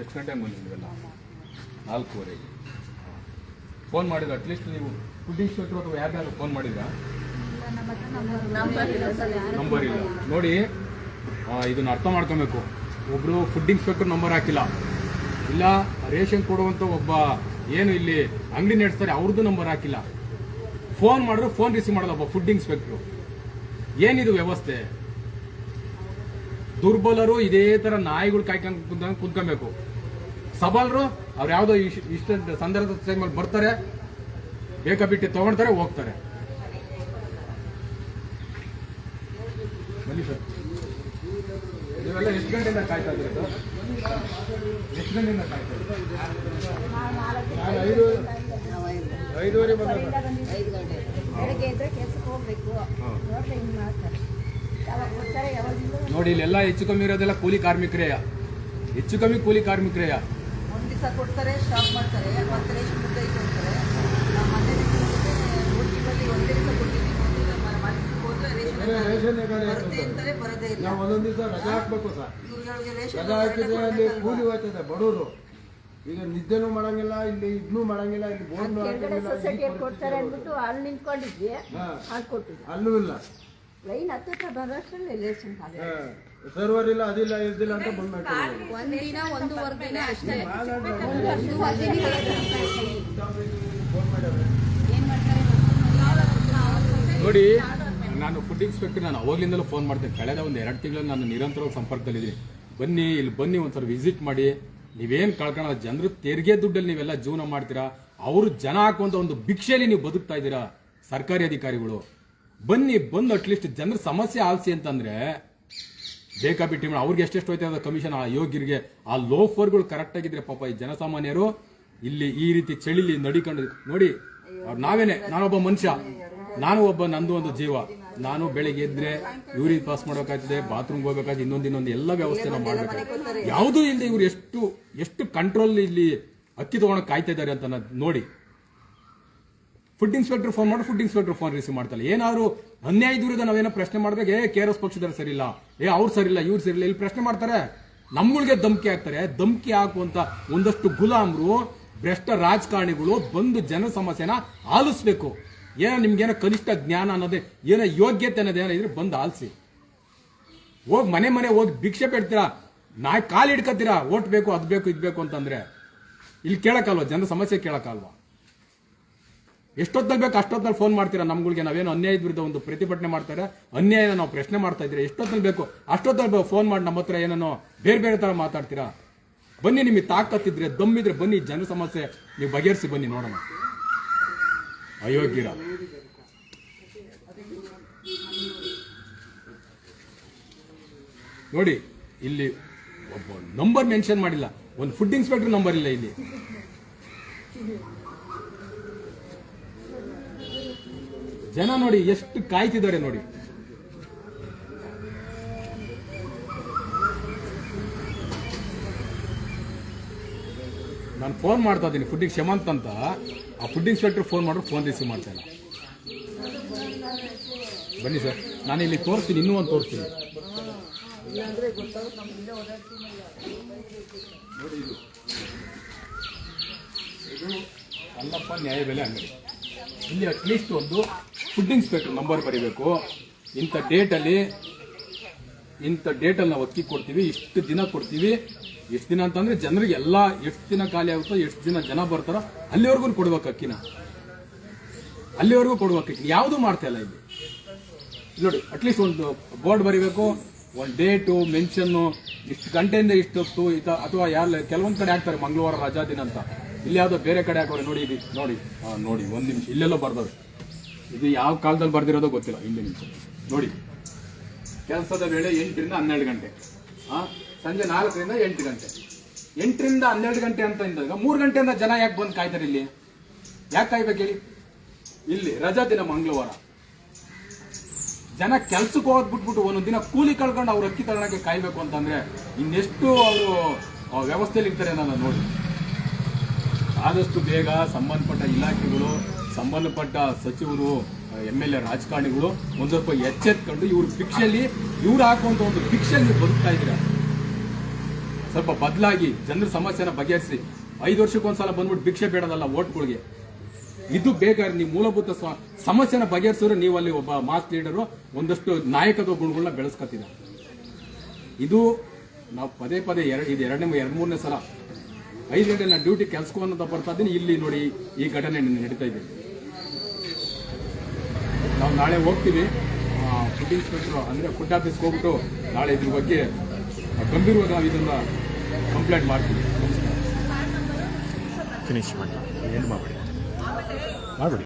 ಎಷ್ಟು ಗಂಟೆ ಬಂದಿದ್ದೀವಲ್ಲ ನಾಲ್ಕೂವರೆಗೆ. ಫೋನ್ ಮಾಡಿದ್ರೆ ಅಟ್ಲೀಸ್ಟ್ ನೀವು ಫುಡ್ ಇನ್ಸ್ಪೆಕ್ಟರ್ ಅಥವಾ ಯಾರ್ಯಾರು ಫೋನ್ ಮಾಡಿದ್ರಾ? ನಂಬರ್ ಇಲ್ಲ. ನೋಡಿ ಇದನ್ನ ಅರ್ಥ ಮಾಡ್ಕೊಬೇಕು. ಒಬ್ರು ಫುಡ್ ಇನ್ಸ್ಪೆಕ್ಟರ್ ನಂಬರ್ ಹಾಕಿಲ್ಲ. ಇಲ್ಲ, ರೇಷನ್ ಕೊಡುವಂತ ಒಬ್ಬ ಏನು ಇಲ್ಲಿ ಅಂಗಡಿ ನಡೆಸ್ತಾರೆ, ಅವ್ರದ್ದು ನಂಬರ್ ಹಾಕಿಲ್ಲ. ಫೋನ್ ಮಾಡಿದ್ರು ಫೋನ್ ರಿಸೀವ್ ಮಾಡಲ್ಲ ಒಬ್ಬ ಫುಡ್ ಇನ್ಸ್ಪೆಕ್ಟರ್ ಏನಿದು ವ್ಯವಸ್ಥೆ? ದುರ್ಬಲರು ಇದೇ ತರ ನಾಯಿಗಳು ಕಾಯ್ಕೊಂಡು ಕುಂತ ಕುಂತ್ಕೊಬೇಕು. ಸಬಲರು ಅವ್ರು ಯಾವುದೋ ಇಷ್ಟ ಇಷ್ಟ ಸಂದರ್ಭದ ಟೈಮಲ್ಲಿ ಬರ್ತಾರೆ ಬೇಕಾಬಿಟ್ಟು ತೊಗೊಳ್ತಾರೆ ಹೋಗ್ತಾರೆ. ಬನ್ನಿ ಸರ್. ನೀವೆಲ್ಲ ಎಷ್ಟು ಗಂಟೆಯಿಂದ ಕಾಯ್ತಾ ಇದ್ದೀರಿ ಸರ್? ಎಷ್ಟು ಗಂಟೆಯಿಂದ ಕಾಯ್ತಾ ಇದ್ದೀರಿ? ನಾನು ಐದು ಐದುವರೆ ಬಂದ ಐದು ಗಂಟೆ. ಬೆಳಗ್ಗೆ ಇದ್ರೆ ಕೆಲ್ಸಕ್ಕೆ ಹೋಗ್ಬೇಕು. ಹಾ. ನೋಡ್ರಿ ಹಿಂಗ್ ಮಾಡ್ತಾರೆ. ಯಾವಾಗ ಕೊಡ್ತಾರೆ ನೋಡಿ ಇಲ್ಲೆಲ್ಲ ಹೆಚ್ಚು ಕಮ್ಮಿ ಇರೋದೆಲ್ಲ ಕೂಲಿ ಕಾರ್ಮಿಕರೇಯ. ಹೆಚ್ಚು ಕಮ್ಮಿ ಕೂಲಿ ಕಾರ್ಮಿಕರೇ ಕೊಡ್ತಾರೆ ಸ್ಟಾಪ್ ಮಾಡ್ತಾರೆ ಮತ್ತೆ ರೇಷನ್ ಮುದ್ದೆ ಕೊಡ್ತಾರೆ ನಮ್ಮ ಮನೆ ಉಡುಪಿಯಲ್ಲಿ ಒಂದೇ ದಿವಸ ಕೊಟ್ಟಿದ್ದೀವಿ ನಾವು ಒಂದೊಂದು ದಿವಸ ರಜಾ ಹಾಕ್ಬೇಕು ಸರ್. ಇವ್ರುಗಳಿಗೆ ರಜಾ ಹಾಕಿದ್ರೆ ಅಲ್ಲಿ ಕೂಲಿ ಹೋಗ್ತದೆ ಬಡವರು. ಈಗ ನಿದ್ದೆನೂ ಮಾಡಂಗಿಲ್ಲ ಇಲ್ಲಿ ಇದ್ನೂ ಮಾಡಂಗಿಲ್ಲ ಇಲ್ಲಿ ಬೋರ್ಡ್ ಸೊಸೈಟಿಯಲ್ಲಿ ಕೊಡ್ತಾರೆ ಅಂದ್ಬಿಟ್ಟು ಅಲ್ಲಿ ನಿಂತ್ಕೊಂಡಿದ್ವಿ ಹಾ. ಅಲ್ಲಿ ಇಲ್ಲ. ಲೈನ್ ಹತ್ತಿರ ಬರೋಷ್ಟರಲ್ಲಿ ರೇಷನ್ ಖಾಲಿ ಸರ್ವರ್ ಇಲ್ಲ ಅದಿಲ್ಲ ಇದಿಲ್ಲ ಅಂತ ಬಂದ್ ಮಾಡ್ತಾರೆ ಒಂದಿನ ಒಂದೂವರೆ ದಿನ ಅಷ್ಟೇ. ನೋಡಿ ನಾನು ಫುಡ್ ಇನ್ಸ್ಪೆಕ್ಟರ್ ನಾನು ಅವಾಗ್ಲಿಂದಲೂ ಫೋನ್ ಮಾಡ್ತೇನೆ. ಕಳೆದ ಒಂದು ಎರಡು ತಿಂಗಳು ನಾನು ನಿರಂತರವಾಗಿ ಸಂಪರ್ಕದಲ್ಲಿದ್ದೀನಿ. ಬನ್ನಿ ಇಲ್ಲಿ ಬನ್ನಿ ಒಂದ್ಸಲ ವಿಸಿಟ್ ಮಾಡಿ. ನೀವೇನು ಕಳ್ಕೊಳ್ಳೋ ಜನರು ತೆರಿಗೆ ದುಡ್ಡಲ್ಲಿ ನೀವೆಲ್ಲ ಜೀವನ ಮಾಡ್ತೀರಾ? ಅವರು ಜನ ಹಾಕುವಂತ ಒಂದು ಭಿಕ್ಷೆಯಲ್ಲಿ ನೀವು ಬದುಕ್ತಾ ಇದ್ದೀರಾ? ಸರ್ಕಾರಿ ಅಧಿಕಾರಿಗಳು. ಬನ್ನಿ ಬಂದು ಅಟ್ಲೀಸ್ಟ್ ಜನರ ಸಮಸ್ಯೆ ಆಲಿಸಿ ಅಂತಂದ್ರೆ ಬೇಕಾಬಿಟ್ಟು ಅವ್ರಿಗೆ ಎಷ್ಟೆಷ್ಟು ಹೋಯ್ತಾ ಕಮಿಷನ್ ಆ ಯೋಗ್ಯರಿಗೆ ಆ ಲೋಫರ್ಗಳು ಕರೆಕ್ಟ್ ಆಗಿದ್ರೆ ಪಾಪ ಈ ಜನಸಾಮಾನ್ಯರು ಇಲ್ಲಿ ಈ ರೀತಿ ಚಳಿಲಿ ನಡಿಕೊಂಡು ನೋಡಿ ನಾವೇನೆ ನಾನೊಬ್ಬ ಮನುಷ್ಯ ನಾನು ಒಬ್ಬ ನಂದು ಒಂದು ಜೀವ. ನಾನು ಬೆಳಿಗ್ಗೆ ಎದ್ರೆ ಇವ್ರಿ ಪಾಸ್ ಮಾಡಬೇಕಾಗ್ತದೆ ಬಾತ್ರೂಮ್ ಹೋಗ್ಬೇಕಾದ್ರೆ ಇನ್ನೊಂದು ಇನ್ನೊಂದು ಎಲ್ಲ ವ್ಯವಸ್ಥೆ ನಾವು ಯಾವುದೂ ಇಲ್ಲದೆ ಇವ್ರು ಎಷ್ಟು ಎಷ್ಟು ಕಂಟ್ರೋಲ್ ಇಲ್ಲಿ ಅಕ್ಕಿ ತಗೊಂಡು ಕಾಯ್ತಾ ಇದ್ದಾರೆ ಅಂತ ನೋಡಿ. ಫುಡ್ ಇನ್ಸ್ಪೆಕ್ಟರ್ ಫೋನ್ ಮಾಡಿ ಫುಡ್ ಇನ್ಸ್ಪೆಕ್ಟರ್ ಫೋನ್ ರಿಸೀವ್ ಮಾಡ್ತಾರೆ ಏನಾದ್ರು ಅನ್ಯಾಯ ದೂರದ ನಾವೇನೋ ಪ್ರಶ್ನೆ ಮಾಡ್ಬೇಕು ಏ, ಕೆ ಆರ್ ಎಸ್ ಪಕ್ಷದವ್ರು ಸರಿಯಿಲ್ಲ ಏ, ಅವ್ರು ಸರಿಯಿಲ್ಲ ಇವ್ರು ಸರಿಯಿಲ್ಲ ಇಲ್ಲಿ ಪ್ರಶ್ನೆ ಮಾಡ್ತಾರೆ. ನಮ್ಗಳಿಗೆ ಧಮಕಿ ಹಾಕ್ತಾರೆ. ಧಮಕಿ ಹಾಕುವಂತ ಒಂದಷ್ಟು ಗುಲಾಮ್ರು, ಭ್ರಷ್ಟ ರಾಜಕಾರಣಿಗಳು ಬಂದು ಜನ ಸಮಸ್ಯೆನ ಆಲಿಸ್ಬೇಕು. ಏನೋ ನಿಮ್ಗೇನೋ ಕನಿಷ್ಠ ಜ್ಞಾನ ಅನ್ನೋದೇ, ಏನೋ ಯೋಗ್ಯತೆ ಅನ್ನೋದು ಇದ್ರೆ ಬಂದು ಆಲಿಸಿ. ಹೋಗಿ ಮನೆ ಮನೆ ಹೋಗಿ ಭಿಕ್ಷೆ ಬಿಡ್ತೀರಾ? ನಾಯಿ ಕಾಲು ಹಿಡ್ಕತ್ತೀರಾ? ಓಟ್ ಬೇಕು, ಅದು ಬೇಕು, ಇದು ಬೇಕು ಅಂತಂದ್ರೆ. ಇಲ್ಲಿ ಕೇಳಕ್ಕಲ್ವಾ? ಜನರ ಸಮಸ್ಯೆ ಕೇಳಕ್ಕಲ್ವಾ? ಎಷ್ಟೊತ್ತಲ್ಲಿ ಬೇಕು ಅಷ್ಟೊತ್ತಲ್ಲಿ ಫೋನ್ ಮಾಡ್ತೀರಾ? ನಮ್ಗಳಿಗೆ ನಾವೇನು ಅನ್ಯಾಯದ ವಿರುದ್ಧ ಒಂದು ಪ್ರತಿಭಟನೆ ಮಾಡ್ತಾರೆ, ಅನ್ಯಾಯನ ನಾವು ಪ್ರಶ್ನೆ ಮಾಡ್ತಾ ಇದ್ರೆ ಎಷ್ಟೊತ್ತಲ್ಲಿ ಬೇಕು? ಅಷ್ಟೊತ್ತಲ್ಲಿ ಫೋನ್ ಮಾಡಿ ನಮ್ಮ ಹತ್ರ ಏನೇನೋ ಬೇರೆ ಬೇರೆ ಥರ ಮಾತಾಡ್ತೀರಾ? ಬನ್ನಿ, ನಿಮಗೆ ತಾಕತ್ತಿದ್ರೆ, ದಮ್ಮಿದ್ರೆ ಬನ್ನಿ, ಜನ ಸಮಸ್ಯೆ ನೀವು ಬಗೆಹರಿಸಿ ಬನ್ನಿ, ನೋಡೋಣ. ಅಯೋಗ್ಯರ. ನೋಡಿ, ಇಲ್ಲಿ ಒಬ್ಬ ನಂಬರ್ ಮೆನ್ಷನ್ ಮಾಡಿಲ್ಲ. ಒಂದು ಫುಡ್ ಇನ್ಸ್ಪೆಕ್ಟರ್ ನಂಬರ್ ಇಲ್ಲ ಇಲ್ಲಿ. ಜನ ನೋಡಿ ಎಷ್ಟು ಕಾಯ್ತಿದ್ದಾರೆ ನೋಡಿ. ನಾನು ಫೋನ್ ಮಾಡ್ತಾ ಇದ್ದೀನಿ ಫುಡ್ಡಿಂಗ್ ಶಮಂತ್ ಅಂತ. ಆ ಫುಡ್ ಇನ್ಸ್ಪೆಕ್ಟರ್ ಫೋನ್ ಮಾಡಿದ್ರು ಫೋನ್ ರಿಸೀವ್ ಮಾಡ್ತಾ ಬನ್ನಿ ಸರ್ ನಾನು ಇಲ್ಲಿ ತೋರಿಸ್ತೀನಿ, ಇನ್ನೂ ಒಂದು ತೋರಿಸ್ತೀನಿ. ಇದು. ಅಲ್ಲಪ್ಪ ನ್ಯಾಯಬೆಲೆ ಅಂಗಡಿ. ಇಲ್ಲಿ ಅಟ್ಲೀಸ್ಟ್ ಒಂದು ಫುಡ್ ಇನ್ಸ್ಪೆಕ್ಟರ್ ನಂಬರ್ ಬರೀಬೇಕು. ಇಂಥ ಡೇಟಲ್ಲಿ ಇಂಥ ಡೇಟಲ್ಲಿ ನಾವು ಅಕ್ಕಿ ಕೊಡ್ತೀವಿ ಇಷ್ಟು ದಿನ ಕೊಡ್ತೀವಿ. ಎಷ್ಟು ದಿನ ಅಂತಂದರೆ ಜನರಿಗೆ ಎಲ್ಲ ಎಷ್ಟು ದಿನ ಖಾಲಿ ಆಗುತ್ತೋ ಎಷ್ಟು ದಿನ ಜನ ಬರ್ತಾರೋ ಅಲ್ಲಿವರೆಗೂ ಕೊಡ್ಬೇಕು ಅಕ್ಕಿನ. ಅಲ್ಲಿವರೆಗೂ ಕೊಡ್ಬೇಕು ಅಕ್ಕಿ ಯಾವುದೂ ಮಾಡ್ತಾ ಇಲ್ಲ ಇಲ್ಲಿ ನೋಡಿ ಅಟ್ಲೀಸ್ಟ್ ಒಂದು ಬೋರ್ಡ್ ಬರೀಬೇಕು ಒಂದು ಡೇಟು ಮೆನ್ಷನ್ನು ಇಷ್ಟು ಗಂಟೆಯಿಂದ ಇಷ್ಟು ಹೊತ್ತು ಈ ಅಥವಾ ಯಾರು ಕೆಲವೊಂದು ಕಡೆ ಹಾಕ್ತಾರೆ ಮಂಗಳವಾರ ರಜಾ ದಿನ ಅಂತ. ಇಲ್ಲಿ ಯಾವುದೋ ಬೇರೆ ಕಡೆ ಹಾಕೋರೆ ನೋಡಿ ನೋಡಿ. ನೋಡಿ ಒಂದು ನಿಮಿಷ. ಇಲ್ಲೆಲ್ಲೋ ಬರ್ದವ್ರು ಇದು ಯಾವ ಕಾಲದಲ್ಲಿ ಬರ್ದಿರೋದೋ ಗೊತ್ತಿಲ್ಲ ಹಿಂದೆ ನಿಮಿಷ ನೋಡಿ, ಕೆಲಸದ ವೇಳೆ ಎಂಟರಿಂದ ಹನ್ನೆರಡು ಗಂಟೆ ಸಂಜೆ ನಾಲ್ಕರಿಂದ ಎಂಟು ಗಂಟೆ. ಎಂಟರಿಂದ ಹನ್ನೆರಡು ಗಂಟೆ ಅಂತ ಇದ್ದಾಗ ಮೂರು ಗಂಟೆಯಿಂದ ಜನ ಯಾಕೆ ಬಂದು ಕಾಯ್ತಾರೆ ಇಲ್ಲಿ? ಯಾಕೆ ಕಾಯ್ಬೇಕು ಹೇಳಿ? ಇಲ್ಲಿ ರಜಾ ದಿನ ಮಂಗಳವಾರ. ಜನ ಕೆಲ್ಸಕ್ಕೆ ಹೋಗ್ಬಿಟ್ಬಿಟ್ಟು ಒಂದೊಂದು ದಿನ ಕೂಲಿ ಕಳ್ಕೊಂಡು ಅವ್ರು ಅಕ್ಕಿ ತಗೊಳಕ್ಕೆ ಕಾಯ್ಬೇಕು ಅಂತಂದ್ರೆ ಇನ್ನೆಷ್ಟು ಅವರು ವ್ಯವಸ್ಥೆಯಲ್ಲಿ ಇರ್ತಾರೆ ನಾನು ನೋಡಿ. ಆದಷ್ಟು ಬೇಗ ಸಂಬಂಧಪಟ್ಟ ಇಲಾಖೆಗಳು ಸಂಬಂಧಪಟ್ಟ ಸಚಿವರು ಎಂ ಎಲ್ ಎ ರಾಜಕಾರಣಿಗಳು ಒಂದು ಸ್ವಲ್ಪ ಎಚ್ಚೆತ್ಕೊಂಡು ಇವ್ರ ಭಿಕ್ಷೆಯಲ್ಲಿ, ಇವ್ರು ಹಾಕುವಂತ ಒಂದು ಭಿಕ್ಷೆಯಲ್ಲಿ ಬದುಕ್ತಾ ಇದ್ದೀರಾ? ಸ್ವಲ್ಪ ಬದಲಾಗಿ ಜನರ ಸಮಸ್ಯೆನ ಬಗೆಹರಿಸಿ. ಐದು ವರ್ಷಕ್ಕೊಂದ್ಸಲ ಬಂದ್ಬಿಟ್ಟು ಭಿಕ್ಷೆ ಬೇಡದಲ್ಲ ಓಟ್ಗಳಿಗೆ ಇದು ಬೇಕಾದ್ರೆ ನೀವು ಮೂಲಭೂತ ಸಮಸ್ಯೆನ ಬಗೆಹರಿಸಿದ್ರೆ ನೀವು ಅಲ್ಲಿ ಒಬ್ಬ ಮಾಸ್ ಲೀಡರು, ಒಂದಷ್ಟು ನಾಯಕತ್ವ ಗುಣಗಳನ್ನ ಬೆಳೆಸ್ಕೊತೀರ ಇದು ನಾವು ಪದೇ ಪದೇ ಎರಡು, ಇದು ಎರಡನೇ, ಎರಡು ಮೂರನೇ ಸಲ. ಐದು ಗಂಟೆ ನಾನು ಡ್ಯೂಟಿ ಕೆಲ್ಸಕ್ಕೆ ಬರ್ತಾ ಇದ್ದೀನಿ ಇಲ್ಲಿ ನೋಡಿ ಈ ಘಟನೆ ನಡೀತಾ ಇದೆ. ನಾವು ನಾಳೆ ಹೋಗ್ತೀವಿ. ಫುಡ್ ಇನ್ಸ್ಪೆಕ್ಟರ್ ಅಂದರೆ ಫುಡ್ ಆಫೀಸ್ಗೆ ಹೋಗ್ಬಿಟ್ಟು ನಾಳೆ ಇದ್ರ ಬಗ್ಗೆ ಗಂಭೀರವಾಗಿ ನಾವು ಇದನ್ನು ಕಂಪ್ಲೇಂಟ್ ಮಾಡ್ತೀವಿ. ಫಿನಿಶ್ ಮಾಡಿ. ಏನು ಮಾಡಬೇಡಿ? ಮಾಡಬೇಡಿ.